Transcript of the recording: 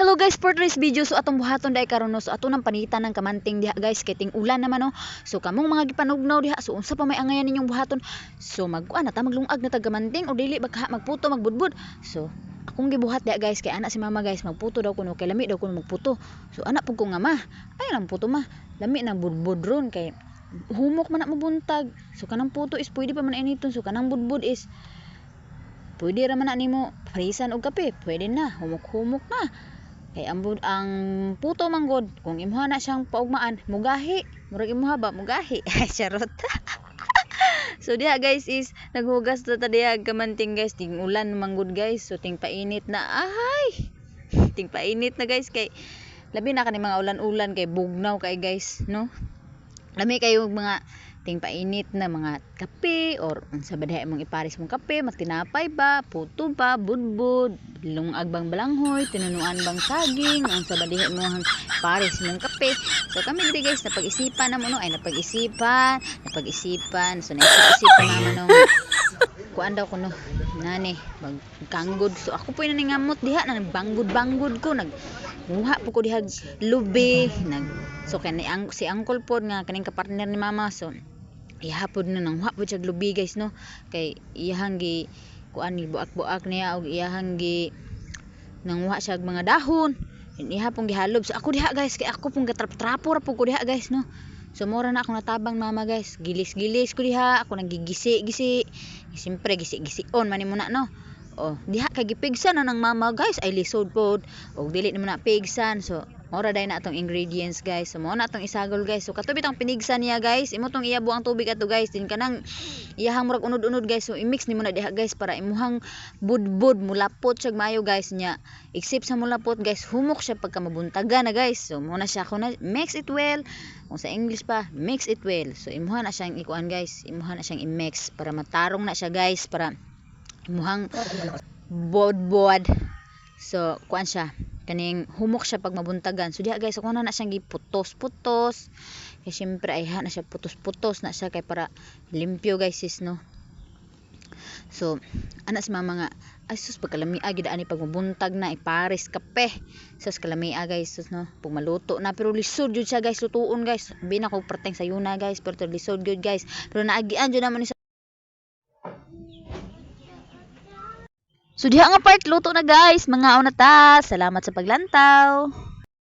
Hello guys, for today's video so atong buhaton dai karon no so ato nang panitan ng kamanting diha guys kay ting ulan naman no. So kamong mga gipanugnaw diha so unsa pa may angayan ninyong buhaton? So magkuan na ta maglungag na ta gamanting o dili bagha magputo magbudbud. So akong gibuhat diha guys kay ana si mama guys magputo daw kuno kay lami daw kuno magputo. So anak pug ko nga ma. Ay lang puto ma. Lami na budbud ron kay humok man na mabuntag. So kanang puto is pwede pa man initon. So kanang budbud is pwede ra man na nimo parisan og kape. Pwede na humok-humok na. Kay ang, ang puto manggod, kung imuha na siyang paugmaan, mugahi. Murag imuha ba, mugahi. Ay, charot. so diha guys is naghugas ta diha kamanting guys. Ting ulan manggod guys. So ting painit na. Ay ting painit na guys. Kay labi na kani mga ulan-ulan. Kay bugnaw kay guys no? Lami kayo mga ting painit na mga kape or unsa ba imong ipares mong kape matinapay ba puto ba budbud lungag bang balanghoy tinunuan bang saging unsa ba diha imong pares mong kape. So kami diri guys napag-isipan na mo no? Ay napag-isipan napag-isipan. So naisip-isipan naman no? Kuan daw kuno nani magkanggod. So ako po yung naningamot diha nang banggod-banggod ko nag muha po ko diha lubi nag so kani ang si uncle pod nga kaning kapartner ni mama. So ihapod na nang po siya lubi guys no kay iyahang gi kuan ni buak-buak niya og iyahang gi nang muha siya mga dahon iha pong gihalob so ako diha guys kay ako pong gatrap-trapo ra ko diha guys no So mura na ako natabang mama guys. Gilis-gilis ko diha, ako nagigisi-gisi. Siyempre gisi-gision man mo na no. Oh, diha kay gipigsan na ng mama guys ay lisod pod. Og dili naman na pigsan. So mura dai na atong ingredients guys. So mo na atong isagol guys. So katubit ang pinigsan niya guys. Imo tong iyabo ang tubig ato guys. Din kanang iyahang murag unod-unod guys. So i-mix nimo na diha guys para imuhang budbud mulapot siya mayo guys nya. Except sa mulapot guys, humok siya pagka mabuntaga na guys. So mo siya ko na mix it well kung sa English pa, mix it well. So, imuha na siyang ikuan guys. Imuha na siyang i-mix para matarong na siya guys. Para imuhang bod-bod. So, kuan siya. Kaning humok siya pag mabuntagan. So, diha guys, kung na na siyang giputos-putos. Kaya syempre, ay na siya putos-putos na siya. Kaya para limpyo guys sis, no? So, anak si mama nga, ay sus, pagkalamia, gida ani pag mabuntag na, ipares kape. Sus, kalamia guys, sus no, pag maluto na. Pero lisod yun siya guys, lutuon guys. Sabi na ko perteng sa yuna guys, pero lisod yun guys. Pero naagian yun naman ni sa So diha nga part luto na guys, mga una ta. Salamat sa paglantaw.